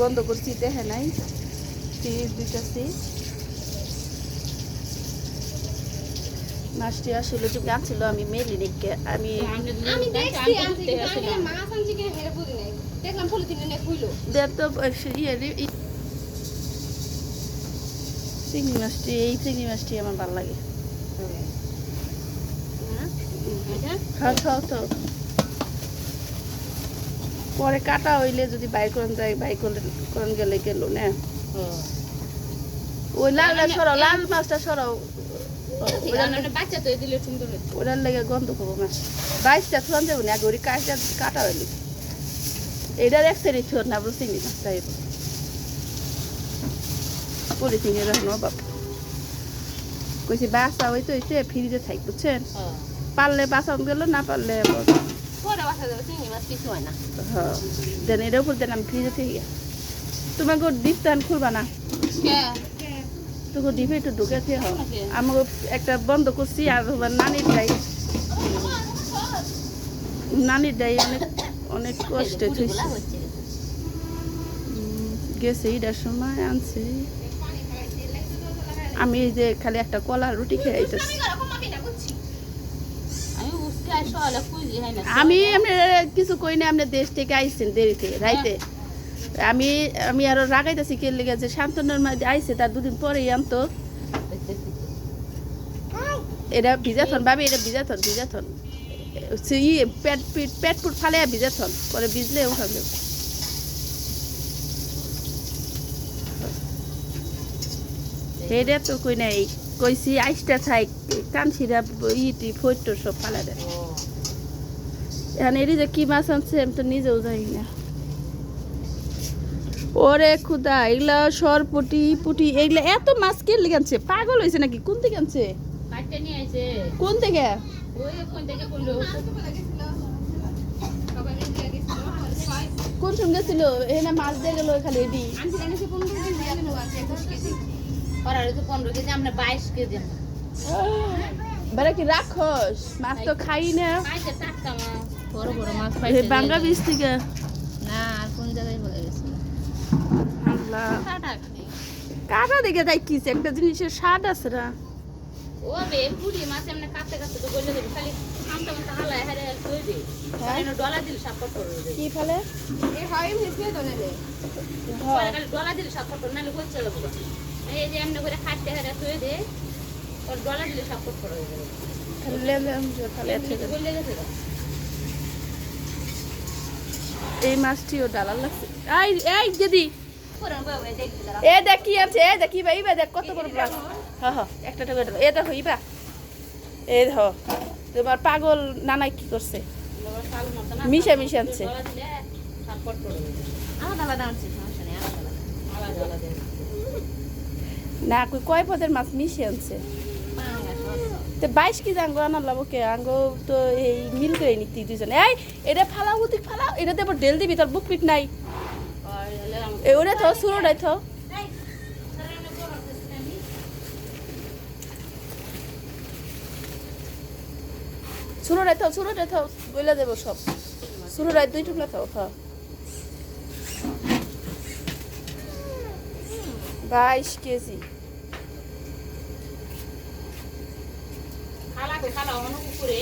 বন্ধ করছি দেখে নাই। ফ্রিজ দিতেছি। মাছটি আসলে তুমি আনছিল আমি মেলিনিককে আমি আমি চিংড়ি মাছটি এই চিংড়ি মাছটি আমার ভালো লাগে। খাও খাও। তো পরে কাটা হইলে যদি বাই করেন যায় বাই করেন গেলে গেল না? ওই লাল লাল সরাও লাল মাছটা সরাও। ওটার লেগে গন্ধ করব মাছ বাইশটা থন যাব না গড়ি কাটা কাটা হইলি। এটার এক সাইডে থর না বলো চিংড়ি মাছ তাই পরে চিংড়ি রাখুন বাপ কইছি বাসা ওই তো এসে ফ্রিজে থাক বুঝছেন? পারলে বাসা গেল না পারলে পরে বাসা হয় দেন এটার উপর দেন আমি ফ্রিজে থেকে তোমাকে ডিপ তান খুলবা না তোকে ডিপে একটু ঢুকে থেকে আমাকে একটা বন্ধ করছি আর নানির ডাই নানির ডাই অনেক অনেক কষ্টে থইছে গেছে এটার সময় আনছে আমি এই যে খালি একটা কলা রুটি খেয়ে আইতেছি। আমি হয় আমি এমনি কিছু কই না আপনি দেশ থেকে আইছেন দেরিতে রাইতে। আমি আমি আরও রাগাইতেছি কে লেগে যে শান্তনুর মধ্যে আইছে তার দুদিন পরেই আনতো এটা ভিজাথন ভাবি এটা ভিজাথন ভিজাথন ইয়ে পেট পিট পেট ফুট ফালে ভিজাথন পরে ভিজলে ওখানে হেডে তো কই নাই কইছি আইসটা থাই কানছিরা ইটি ফইট সব ফালা দেয় এখন এটি যে কি মাছ আনছে আমি তো নিজেও জানি না ওরে খুদা এগুলা সরপুটি পুটি এগুলা এত মাছ কে লেগে পাগল হয়েছে নাকি কোন থেকে আনছে কোন থেকে কোন সঙ্গে ছিল এখানে মাছ দিয়ে গেল খালি এটি করার তো পনেরো কেজি আমরা বাইশ কেজি। বেড়া কি রাখস মাছ তো খাই না। পাইছে টাটকা মাছ। বড় বড় মাছ এই বাঙ্গা বীজ থেকে? না আর কোন জায়গায় বলে গেছে? আল্লাহ। কাটা দেখে যাই কিস একটা জিনিসের স্বাদ আছে না। ও বে পুরি মাছ এমনি কাটতে কাটতে তো বলে দেবে খালি আমটা মতো হালায় হারে কই দে। কারণ ডলা দিল সাপোর্ট করে কি ফেলে? এ হয় মিশিয়ে ডলা দিল সাপোর্ট নালে কই চলে যাবে এই যে এমনি করে ওর দিলে এই মাছটিও ডালার লাগছে। এই এই দিদি। পুরো বাবা দেখি দাঁড়া এ দেখ কি আছে এ দেখ ইবা ইবা দেখ কত বড় মাছ। হ্যাঁ হ্যাঁ একটা টাকা এ দেখো ইবা এ দেখো তোমার পাগল নানাই কি করছে? মিশে মিশে আনছে। আলাদা আলাদা আনছি সমস্যা নেই আলাদা আলাদা। না কয় পদের মাছ মিশে আনছে? তো বাইশ কি জাঙ্গো আনার লাভ কে? আঙ্গো তো এই মিল করে নিতি দুজনে এই, এটা ফালাও, ওদিক ফালাও, এটা দেবো ডেল দিবি, তোর বুক পিট নাই। ওরে তো সুরোটাই তো। সুরোটাই তো সুরোটাই তো, বইলা দেবো সব। সুরোটাই দুই টুকলা তো হ্যাঁ বাইশ কেজি খালা খালা অন্য পুকুরে